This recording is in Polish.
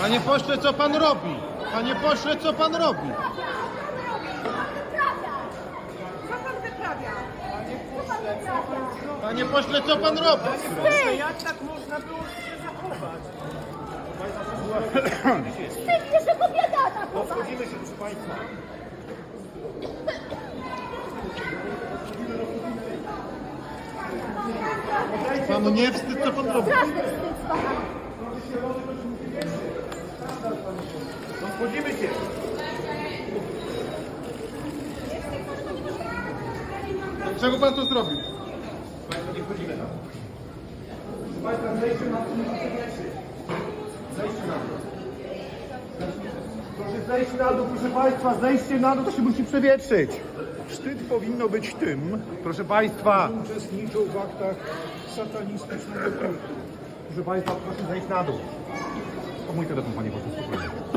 Panie pośle, co pan robi? Panie pośle, co pan robi? Co pan wyprawia? Co pan wyprawia? Panie pośle, co pan robi? Wstyd! Jak tak można było się zachować? Wstyd, jeszcze kobieta atakować! Wchodzimy się, proszę Państwa. Panu nie wstyd, co pan robi? Straszny wstyd z pana! No wchodzimy się. Dlaczego pan to zrobił? Państwo nie wchodzimy tam. Proszę Państwa, zejście na przewietrzyć. Zejście na dół. Proszę zejść na dół, proszę Państwa, zejście na dół to się musi przewietrzyć. Wstyd powinno być tym, proszę Państwa, uczestniczą w aktach satanistycznego kultu. Proszę Państwa, proszę zejść na dół. To mój telefon, Panie Pośle, spokojnie.